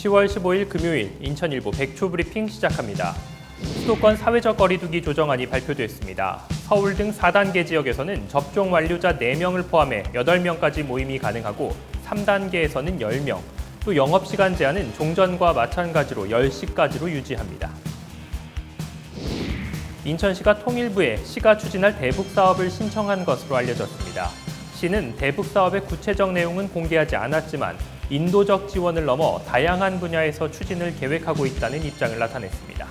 10월 15일 금요일 인천일보 백초 브리핑 시작합니다. 수도권 사회적 거리두기 조정안이 발표됐습니다. 서울 등 4단계 지역에서는 접종 완료자 4명을 포함해 8명까지 모임이 가능하고 3단계에서는 10명, 또 영업시간 제한은 종전과 마찬가지로 10시까지로 유지합니다. 인천시가 통일부에 시가 추진할 대북 사업을 신청한 것으로 알려졌습니다. 시는 대북 사업의 구체적 내용은 공개하지 않았지만 인도적 지원을 넘어 다양한 분야에서 추진을 계획하고 있다는 입장을 나타냈습니다.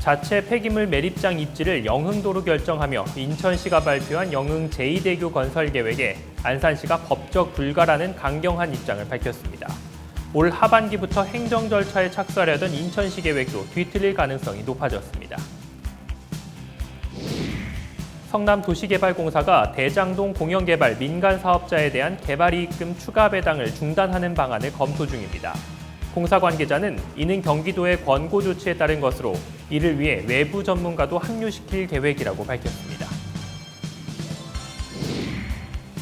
자체 폐기물 매립장 입지를 영흥도로 결정하며 인천시가 발표한 영흥 제2대교 건설 계획에 안산시가 법적 불가라는 강경한 입장을 밝혔습니다. 올 하반기부터 행정 절차에 착수하려던 인천시 계획도 뒤틀릴 가능성이 높아졌습니다. 성남도시개발공사가 대장동 공영개발 민간 사업자에 대한 개발이익금 추가 배당을 중단하는 방안을 검토 중입니다. 공사 관계자는 이는 경기도의 권고 조치에 따른 것으로 이를 위해 외부 전문가도 합류시킬 계획이라고 밝혔습니다.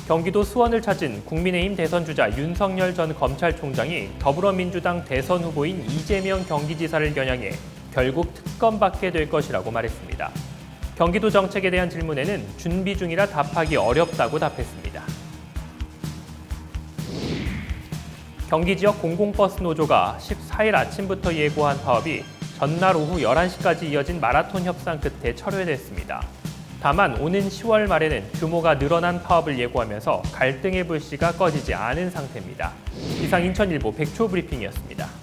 경기도 수원을 찾은 국민의힘 대선 주자 윤석열 전 검찰총장이 더불어민주당 대선 후보인 이재명 경기지사를 겨냥해 결국 특검받게 될 것이라고 말했습니다. 경기도 정책에 대한 질문에는 준비 중이라 답하기 어렵다고 답했습니다. 경기 지역 공공버스 노조가 14일 아침부터 예고한 파업이 전날 오후 11시까지 이어진 마라톤 협상 끝에 철회됐습니다. 다만 오는 10월 말에는 규모가 늘어난 파업을 예고하면서 갈등의 불씨가 꺼지지 않은 상태입니다. 이상 인천일보 백초 브리핑이었습니다.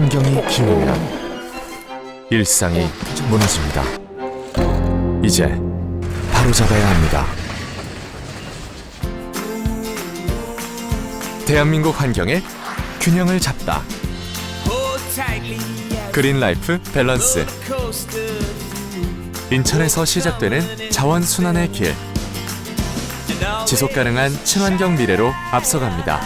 환경이 기울면 일상이 무너집니다. 이제 바로잡아야 합니다. 대한민국 환경의 균형을 잡다. 그린 라이프 밸런스. 인천에서 시작되는 자원 순환의 길. 지속 가능한 친환경 미래로 앞서갑니다.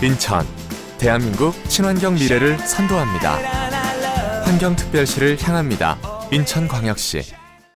인천 대한민국 친환경 미래를 선도합니다. 환경특별시를 향합니다. 인천광역시